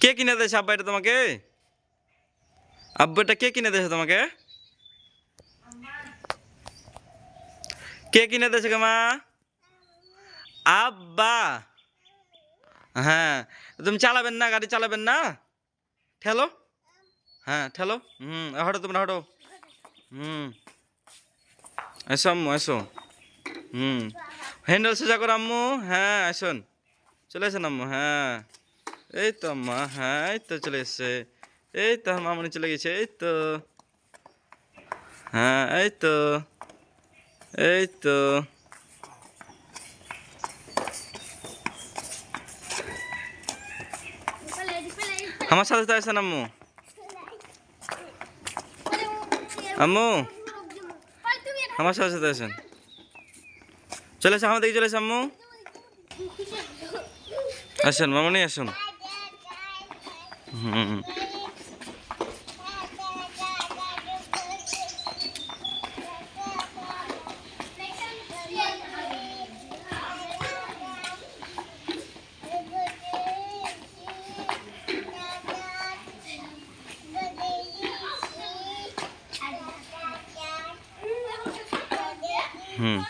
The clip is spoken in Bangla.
কে কিনে দিয়েছে আব্বা এটা তোমাকে? আব্বু এটা কে কিনে দিয়েছে তোমাকে? কে কিনে দিয়েছে মা? আব্বা। হ্যাঁ তুমি চালাবেন না, গাড়ি চালাবেন না? ঠেলো। হ্যাঁ ঠেলো। হুম, হটো তোমরা, হটো। হুম। এসো আম্মু, এসো। হুম। হ্যান্ডেল সোজা করো আম্মু। হ্যাঁ আসুন। চলে আসেন আম্মু হ্যাঁ। এই তো আম্মা হ্যাঁ এই তো চলে এসছে। এই তো মামনি চলে গেছে, এই তো। হ্যাঁ এই তো এই তো। আমার সাথে সাথে আসেন আম্মু। আম্মু, আমার সাথে সাথে আসেন। চলে আসেন আমার চলে আসেন আম্মু। আসেন, মামনি, আসুন। হুম হুম